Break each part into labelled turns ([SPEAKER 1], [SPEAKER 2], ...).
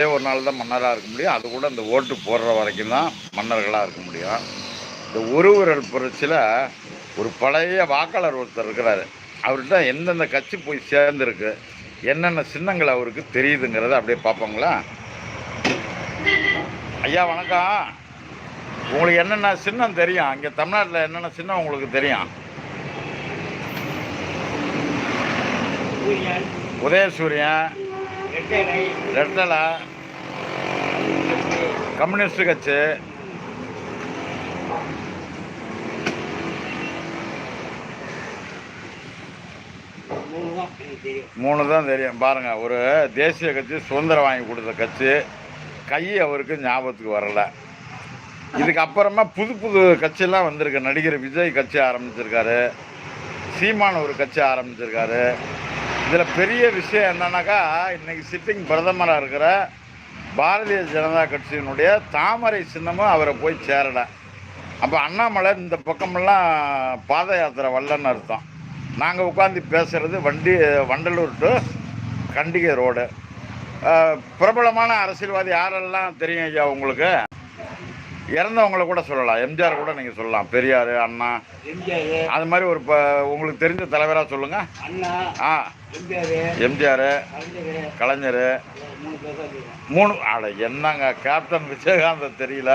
[SPEAKER 1] ஒரே ஒரு நாள் தான் மன்னராக இருக்க முடியும். அது கூட இந்த ஓட்டு போடுற வரைக்கும் தான் மன்னர்களாக இருக்க முடியும். இந்த ஒரு விரல் புரட்சியில் ஒரு பழைய வாக்காளர் ஒருத்தர் இருக்கிறாரு. அவர்கிட்ட எந்தெந்த கட்சி போய் சேர்ந்துருக்கு என்னென்ன சின்னங்கள் அவருக்கு தெரியுதுங்கிறத அப்படியே பார்ப்போங்களா? ஐயா வணக்கம். உங்களுக்கு என்னென்ன சின்னம் தெரியும்? இங்கே தமிழ்நாட்டில் என்னென்ன சின்னம் உங்களுக்கு தெரியும்?
[SPEAKER 2] சூரியன்.
[SPEAKER 1] உதயசூரியன்.
[SPEAKER 2] ரெட்டலை.
[SPEAKER 1] கம்யூனிஸ்ட் கட்சி.
[SPEAKER 2] மூணு தான் தெரியும்.
[SPEAKER 1] பாருங்கள் ஒரு தேசிய கட்சி சுதந்திரம் வாங்கி கொடுத்த கட்சி கை அவருக்கு ஞாபகத்துக்கு வரலை. இதுக்கு அப்புறமா புது புது கட்சியெல்லாம் வந்திருக்கு. நடிகர் விஜய் கட்சி ஆரம்பிச்சிருக்காரு. சீமான் ஒரு கட்சி ஆரம்பிச்சிருக்காரு. இதில் பெரிய விஷயம் என்னன்னாக்கா இன்றைக்கி சிட்டிங் பிரதமராக இருக்கிற பாரதிய ஜனதா கட்சியினுடைய தாமரை சின்னமும் அவரை போய் சேரலை. அப்போ அண்ணாமலை இந்த பக்கமெல்லாம் பாத யாத்திரை வரலன்னு அர்த்தம். நாங்கள் உட்காந்து பேசுகிறது வண்டி வண்டலூர் டு கண்டிகை ரோடு. பிரபலமான அரசியல்வாதி யாரெல்லாம் தெரியும் ஐயா உங்களுக்கு? இறந்தவங்கள கூட சொல்லலாம். எம்ஜிஆர் கூட நீங்கள் சொல்லலாம். பெரியார் அண்ணா. அது மாதிரி ஒரு இப்போ உங்களுக்கு தெரிஞ்ச தலைவராக சொல்லுங்கள் ஆ.
[SPEAKER 2] எம்ஜிஆர். கலைஞர். மூணு
[SPEAKER 1] ஆட என்னங்க கேப்டன் விஜயகாந்த் தெரியல.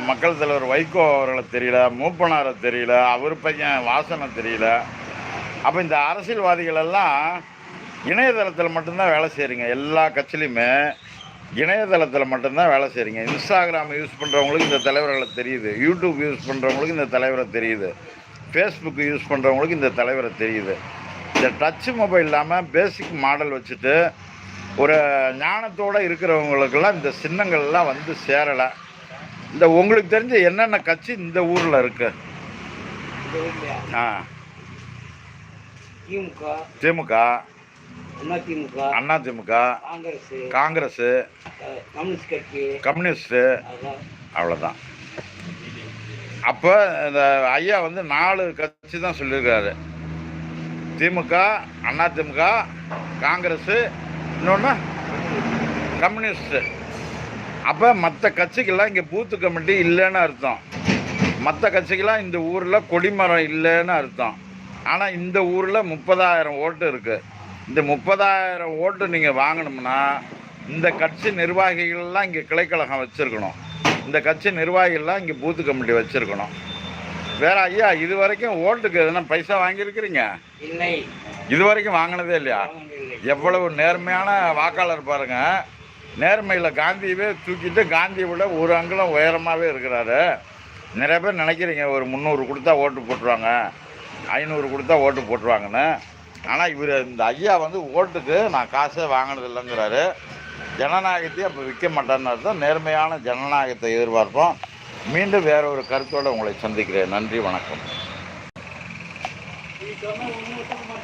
[SPEAKER 1] மக்கள் தலைவர் வைகோ அவர்களை தெரியல. மூப்பனாரை தெரியல. அவர் பையன் வாசனை தெரியல. அப்போ இந்த அரசியல்வாதிகள் எல்லாம் இணையதளத்தில் மட்டும்தான் வேலை செய்கிறீங்க எல்லா கட்சியிலையுமே இணையதளத்தில் மட்டும்தான் வேலை செய்கிறீங்க இன்ஸ்டாகிராம் யூஸ் பண்ணுறவங்களுக்கு இந்த தலைவர்களை தெரியுது. யூடியூப் யூஸ் பண்ணுறவங்களுக்கு இந்த தலைவரை தெரியுது. ஃபேஸ்புக் யூஸ் பண்ணுறவங்களுக்கு இந்த தலைவரை தெரியுது. இந்த டச் மொபைல் இல்லாமல் பேசிக் மாடல் வச்சுட்டு ஒரு ஞானத்தோடு இருக்கிறவங்களுக்கெல்லாம் இந்த சின்னங்கள்லாம் வந்து சேரலை. இந்த உங்களுக்கு தெரிஞ்ச என்னென்ன கட்சி இந்த ஊரில் இருக்கு? ஆ.
[SPEAKER 2] திமுக.
[SPEAKER 1] திமுக.
[SPEAKER 2] அண்ணா திமுக காங்கிரஸ் கம்யூனிஸ்ட்
[SPEAKER 1] அவ்வளோதான். அப்போ இந்த ஐயா வந்து நாலு கட்சி தான் சொல்லியிருக்காரு. திமுக அண்ணா திமுக காங்கிரஸு இன்னொன்று கம்யூனிஸ்ட்டு அப்போ மற்ற கட்சிக்கெல்லாம் இங்கே பூத்து கமிட்டி இல்லைன்னு அர்த்தம். மற்ற கட்சிக்கெல்லாம் இந்த ஊரில் கொடிமரம் இல்லைன்னு அர்த்தம். ஆனால் இந்த ஊரில் முப்பதாயிரம் ஓட்டு இருக்குது இந்த முப்பதாயிரம் ஓட்டு நீங்கள் வாங்கணும்னா இந்த கட்சி நிர்வாகிகள்லாம் இங்கே கிளைக்கழகம் வச்சுருக்கணும். இந்த கட்சி நிர்வாகிகள்லாம் இங்கே பூத்து கமிட்டி வச்சுருக்கணும். வேற ஐயா இது வரைக்கும் ஓட்டுக்கு எதனா பைசா வாங்கியிருக்கிறீங்க?
[SPEAKER 2] இல்லை.
[SPEAKER 1] இது வரைக்கும் வாங்கினதே இல்லையா?
[SPEAKER 2] இல்லை
[SPEAKER 1] எவ்வளவு நேர்மையான வாக்காளர் பாருங்க. நேர்மையில் காந்தியவே தூக்கிட்டு காந்தியை விட ஒரு அங்குலம் உயரமாகவே இருக்கிறாரு. நிறைய பேர் நினைக்கிறீங்க ஒரு முந்நூறு கொடுத்தா ஓட்டு போட்டுருவாங்க ஐநூறு கொடுத்தா ஓட்டு போட்டுருவாங்கன்னு. ஆனால் இவர் இந்த ஐயா வந்து ஓட்டுக்கு நான் காசே வாங்கினது இல்லைங்கிறாரு. ஜனநாயகத்தையும் அப்போ விற்க மாட்டேன்னு அர்த்தம். நேர்மையான ஜனநாயகத்தை எதிர்பார்ப்போம். மீண்டும் வேற ஒரு கருத்தோடு உங்களை சந்திக்கிறேன். நன்றி வணக்கம்.